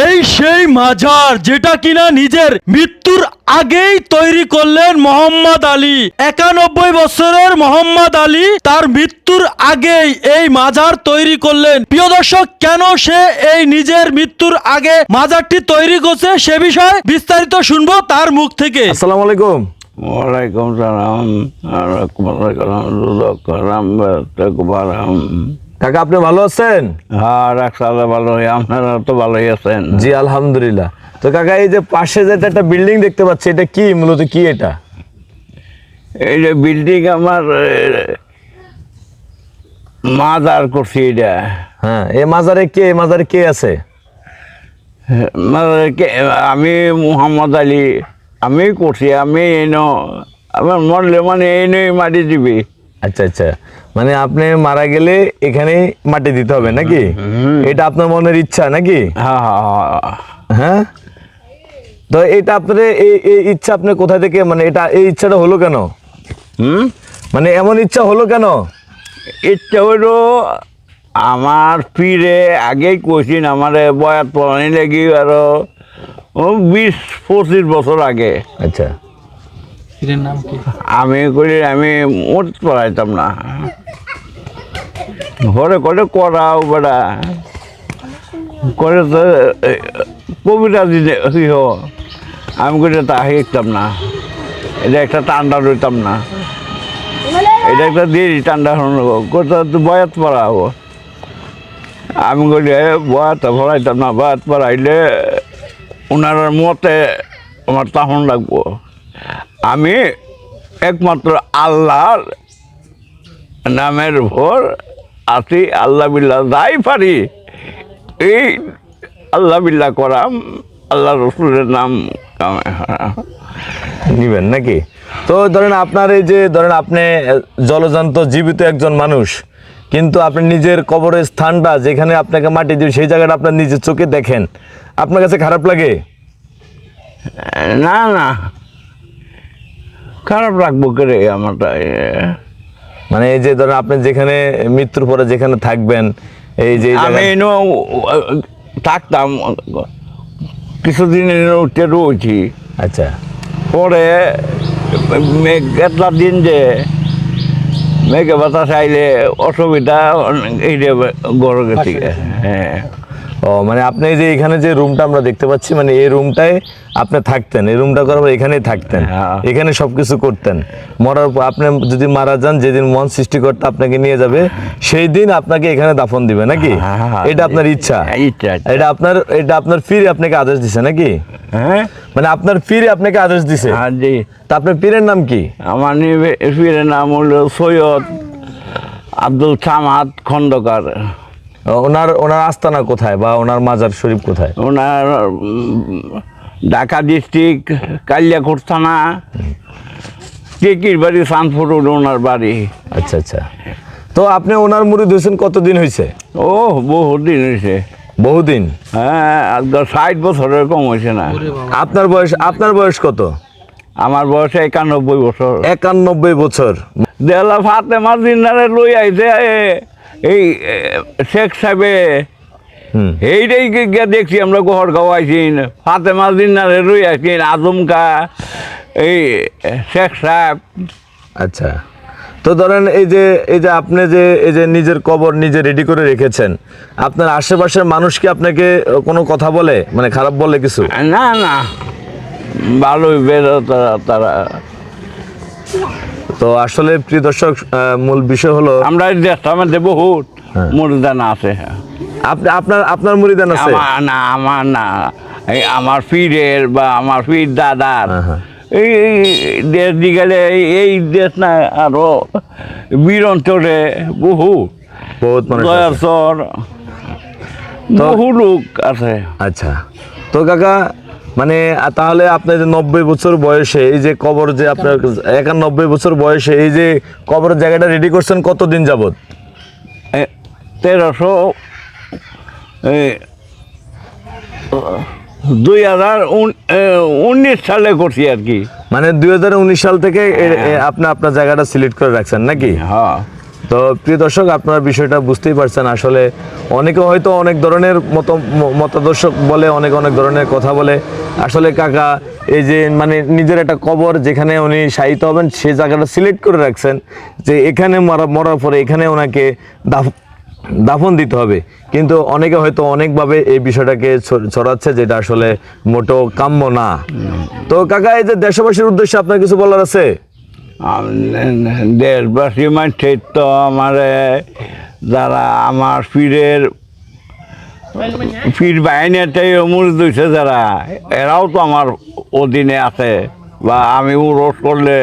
এই সেই মাজার যেটা কিনা নিজের মৃত্যুর আগেই তৈরি করলেন মোহাম্মদ আলী। একানব্বই বছরের মোহাম্মদ আলী তার মৃত্যুর আগেই এই মাজার তৈরি করলেন। প্রিয় দর্শক কেন সে এই নিজের মৃত্যুর আগে মাজারটি তৈরি করছে সে বিষয়ে বিস্তারিত শুনব তার মুখ থেকে। আসসালামু আলাইকুম। ওয়ালাইকুম সালাম। রাম রাম কাকা আপনি ভালো আছেন? হ্যাঁ রাখসালে ভালোই আপনারা তো ভালোই আছেন। জি আলহামদুলিল্লাহ। তো কাকা এই যে পাশে যেটা একটা বিল্ডিং দেখতে পাচ্ছি এটা কি? মূলত কি এটা? এই যে বিল্ডিং আমার মাজার করছি এটা। হ্যাঁ এই মাজারে কে এই মাজারে কে আছে? মাজারে কে- আমি মুহাম্মদ আলী আমি করছি আমি এনো আমার মরলে মানে এনে মারি দিবি। আচ্ছা আচ্ছা। মানে আপনি মারা গেলে এখানে মাটি দিতে হবে নাকি? এটা আপনার মনের ইচ্ছা নাকি? হ্যাঁ হ্যাঁ হ্যাঁ হ্যাঁ। তো এটা আপনার এই এই ইচ্ছা আপনি কোথা থেকে মানে এটা এই ইচ্ছাটা হলো কেন? হুম? মানে এমন ইচ্ছা হলো কেন? ইচ্ছা হইল আমার পীরে আগেই কইছিন আমার বয়াত পড়ানি লাগি আরও ও বিশ পঁচিশ বছর আগে। আচ্ছা। আমি করি আমি মোট পড়াইতাম না। ঘরে করে করাও বেড়া। করে তো দিতে ইহ আমি করে তা শিখতাম না। এটা একটা টান্ডা রইতাম না। এটা একটা দেরি টান্ডা কোথাও তো বয়াত পড়াবো আমি করি "এ, বয়াত পড়াইতাম না। বয়াত পড়াইলে ওনার মতে আমার তখন লাগবো। আমি একমাত্র আল্লাহর নামের ভোর আছি আল্লাহ বিল্লাহ যাই পারি। এই আল্লাহ বিল্লাহ করাম আল্লাহ রসুলের নাম কামে নিবেন নাকি? তো ধরেন আপনার এই যে ধরেন আপনি জলজান্ত জীবিত একজন মানুষ কিন্তু আপনি নিজের কবরের স্থানটা যেখানে আপনাকে মাটি দিয়ে সেই জায়গাটা আপনার নিজের চোখে দেখেন আপনার কাছে খারাপ লাগে? না না। খারাপ রাখব করে আমারটা মানে এই যে ধরেন আপনি যেখানে মৃত্যুর পরে যেখানে থাকবেন এই যে আমি থাকতাম কিছুদিন এনে উঠতে রয়েছি। আচ্ছা। পরে এতলা দিন যে মেঘে বাতাস আইলে অসুবিধা এই যে গরমের থেকে হ্যাঁ। ও মানে আপনি যে এখানে যে রুমটা আমরা দেখতে পাচ্ছি মানে এই রুমটায় আপনি থাকতেন এই রুমটা করার পর এখানেই থাকতেন হ্যাঁ। এখানে সবকিছু করতেন। মরার পর আপনি যদি মারা যান যেদিন মন সৃষ্টিকর্তা আপনাকে নিয়ে যাবে সেই দিন আপনাকে এখানে দাফন দিবে নাকি? হ্যাঁ, এটা আপনার ইচ্ছা। এটা আপনার এটা আপনার ফিরে আপনাকে আদেশ দিছে নাকি? হ্যাঁ? মানে আপনার ফিরে আপনাকে আদেশ দিছে। আর জি। তা আপনার পীরের নাম কি? আমার ফিরে নাম হলো সৈয়দ আব্দুল সামাদ খন্দকার। ওনার ওনার আস্তানা কোথায় বা ওনার মাজার শরীফ কোথায়? ওনার ঢাকা ডিস্ট্রিক্ট কালিয়াকোট থানা টেকির বাড়ি সানপুর রোড ওনার বাড়ি। আচ্ছা আচ্ছা। তো আপনি ওনার মুড়ি ধুয়েছেন কতদিন হয়েছে ও বহুত দিন হয়েছে বহুদিন? হ্যাঁ ষাট বছরের কম হয়েছে না। আপনার বয়স আপনার বয়স কত? আমার বয়স একানব্বই বছর। একানব্বই বছর। দেলা ফাতে মাদিনারে লই আইছে এই শেখ সাহেবে এইটাই গিয়া দেখছি আমরা গোহর গাওয়াইছিন ফাতে মাদিনারে লই আইছিন আজমকা এই শেখ সাহেব। আচ্ছা। তো ধরেন এই যে এই যে আপনি যে এই যে নিজের কবর নিজে রেডি করে রেখেছেন আপনার আশেপাশের মানুষ কি আপনাকে কোনো কথা বলে? মানে খারাপ বলে কিছু? না না। ভালোই বেরো তারা তারা। তো আসলে প্রিয় দর্শক মূল বিষয় হলো আমরা এই দেশটার মধ্যে বহুত মুরদানা আছে আপনি আপনার আপনার মুড়িদান আছে? আমার না আমার না। আমার পীরের বা আমার পীর দাদার। হ্যাঁ, হ্যাঁ। এই দেশ দিগালে এই- এই দেশ না আরও বীরন্তরে বহু বহুত দয়াচর বহু লোক আছে। আচ্ছা। তো কাকা মানে তাহলে আপনার যে নব্বই বছর বয়সে এই যে কবর যে আপনার একানব্বই বছর বয়সে এই যে কবরের জায়গাটা রেডি করছেন কতদিন যাবত এ, তেরোশো দুই হাজার উন- উনিশ সালে করছি আর কি। মানে দুই হাজার উনিশ সাল থেকে আপনি আপনার জায়গাটা সিলেক্ট করে রাখছেন নাকি? হ্যাঁ। তো প্রিয় দর্শক, আপনারা বিষয়টা বুঝতেই পারছেন। আসলে অনেকে হয়তো অনেক ধরনের মত ম- মতাদর্শ বলে, অনেক অনেক ধরনের কথা বলে। আসলে কাকা, এই যে মানে নিজের একটা কবর যেখানে উনি শায়িত হবেন সেই জায়গাটা সিলেক্ট করে রাখছেন যে এখানে মরা, মরার পরে এখানে ওনাকে দাফ, দাফন দিতে হবে। কিন্তু অনেকে হয়তো অনেকভাবে এই বিষয়টাকে ছড়াচ্ছে যেটা আসলে মোটো কাম্য না। তো কাকা, এই যে দেশবাসীর উদ্দেশ্যে আপনার কিছু বলার আছে? দেশবাসী মানছে তো আমার যারা আমার পীরের পীর বাহিনীতে মুড়ি দিয়েছে যারা এরাও তো আমার অধীনে আছে বা আমি উরস করলে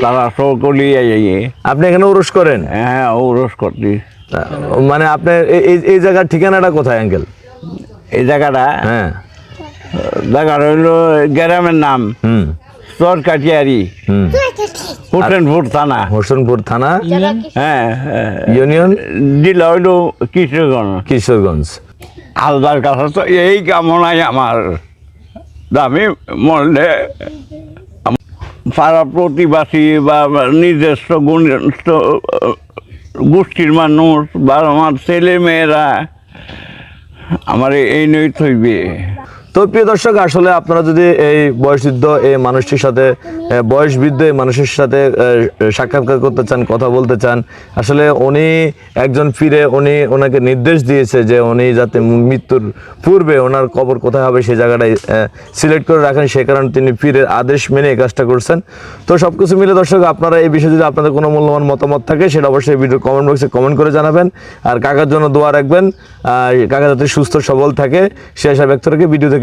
তারা সকলেই আপনি এখানে উরস করেন? হ্যাঁ উরস করছি। মানে আপনার এই- এই জায়গার ঠিকানাটা কোথায় আঙ্কেল? এই জায়গাটা? হ্যাঁ। জায়গাটা হইল গ্রামের নাম হুম। চরকাটিয়ারি। হুম। হোসেনপুর থানা। হোসেনপুর থানা। হ্যাঁ হ্যাঁ। ইউনিয়ন? জেলা হইল কিশোরগঞ্জ। কিশোরগঞ্জ। আলদার কাছে তো এই কামনাই আমার। দামি মরলে পাড়া প্রতিবাসী বা নিজস্ব ঘনিষ্ঠ গোষ্ঠীর মানুষ বা আমার ছেলে মেয়েরা আমার এই নই থইবে তো প্রিয় দর্শক, আসলে আপনারা যদি এই বয়সবৃদ্ধ এই মানুষটির সাথে বয়সবৃদ্ধ এই মানুষের সাথে সাক্ষাৎকার করতে চান, কথা বলতে চান, আসলে উনি একজন ফিরে, উনি ওনাকে নির্দেশ দিয়েছে যে উনি যাতে মৃত্যুর পূর্বে ওনার কবর কোথায় হবে সেই জায়গাটাই সিলেক্ট করে রাখেন। সে কারণে তিনি পীরের আদেশ মেনে এই কাজটা করছেন। তো সব কিছু মিলে দর্শক, আপনারা এই বিষয়ে যদি আপনাদের কোনো মূল্যবান মতামত থাকে, সেটা অবশ্যই ভিডিও কমেন্ট বক্সে কমেন্ট করে জানাবেন। আর কাকার জন্য দোয়া রাখবেন। আর কাকা যাতে সুস্থ সবল থাকে, সে আশা ব্যক্ত রেখে ভিডিও থেকে